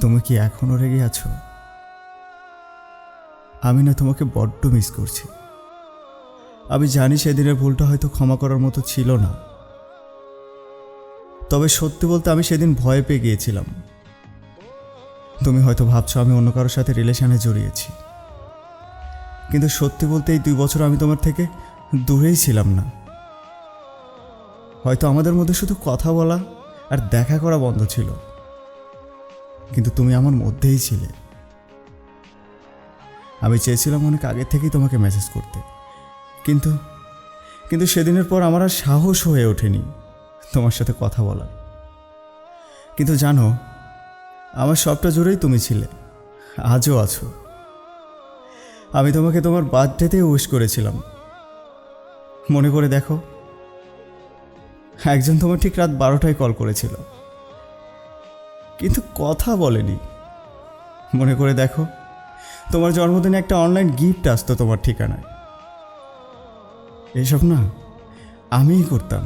তুমি কি এখনও রেগে আছো? আমি না তোমাকে বড্ড মিস করছি। আমি জানি সেদিনের ভুলটা হয়তো ক্ষমা করার মতো ছিল না। তবে সত্যি বলতে আমি সেদিন ভয় পেয়ে গিয়েছিলাম। তুমি হয়তো ভাবছ আমি অন্য কারোর সাথে রিলেশনে জড়িয়েছি। কিন্তু সত্যি বলতে এই দুই বছর আমি তোমার থেকে দূরেই ছিলাম না। হয়তো আমাদের মধ্যে শুধু কথা বলা আর দেখা করা বন্ধ ছিল। কিন্তু তুমি আমার মধ্যেই ছিলে। আমি চেয়েছিলাম অনেক আগে থেকেই তোমাকে মেসেজ করতে। কিন্তু কিন্তু সেদিনের পর আমার আর সাহস হয়ে ওঠেনি তোমার সাথে কথা বলার। কিন্তু জানো, আমার সবটা জুড়েই তুমি ছিলে। আজও আছো। আমি তোমাকে তোমার বার্থডেতে উইশ করেছিলাম। মনে করে দেখো, একজন তোমার ঠিক রাত বারোটায় কল করেছিল। কিন্তু কথা বলেনি। মনে করে দেখো, তোমার জন্মদিনে একটা অনলাইন গিফট আসতো তোমার ঠিকানায়। এইসব না, আমিই করতাম।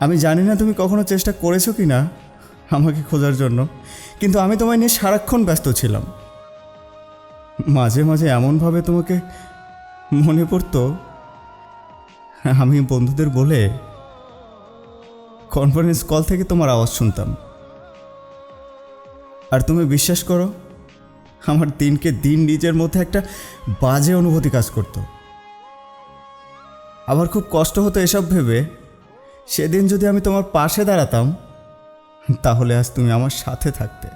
আমি জানি না তুমি কখনো চেষ্টা করেছ কি না আমাকে খোঁজার জন্য, কিন্তু আমি তোমায় নিয়ে সারাক্ষণ ব্যস্ত ছিলাম। মাঝে মাঝে এমনভাবে তোমাকে মনে পড়তো, আমি বন্ধুদের বলে কনফারেন্স কল থেকে তোমার আওয়াজ শুনতাম। আর তুমি বিশ্বাস করো, আমার দিনকে দিন নিজের মধ্যে একটা বাজে অনুভূতি কাজ করতো। আবার খুব কষ্ট হতো এসব ভেবে। সেদিন যদি আমি তোমার পাশে দাঁড়াতাম, তাহলে আজ তুমি আমার সাথে থাকতে।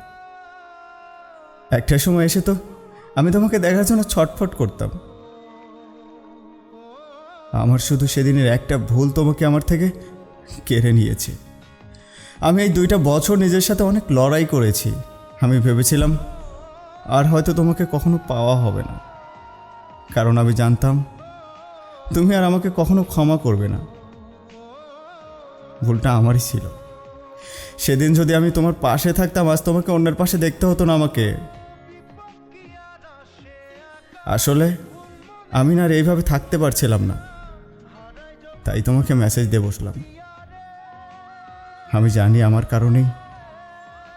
একটা সময় এসে তো আমি তোমাকে দেখার জন্য ছটফট করতাম। আমার শুধু সেদিনের একটা ভুল তোমাকে আমার থেকে কেড়ে নিয়েছে। আমি এই দুইটা বছর নিজের সাথে অনেক লড়াই করেছি। আমি ভেবেছিলাম, আর হয়তো তোমাকে কখনো পাওয়া হবে না। কারণ আমি জানতাম, তুমি আর আমাকে কখনো ক্ষমা করবে না। ভুলটা আমারই ছিল। সেদিন যদি আমি তোমার পাশে থাকতাম, আজ তোমাকে অন্যের পাশে দেখতে হতো না আমাকে। আসলে, আমি না আর এইভাবে থাকতে পারছিলাম না। তাই তোমাকে মেসেজ দিয়ে বসলাম। আমি জানি আমার কারণেই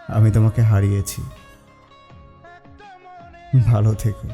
আমি তোমাকে হারিয়েছি। ভালো থেকো।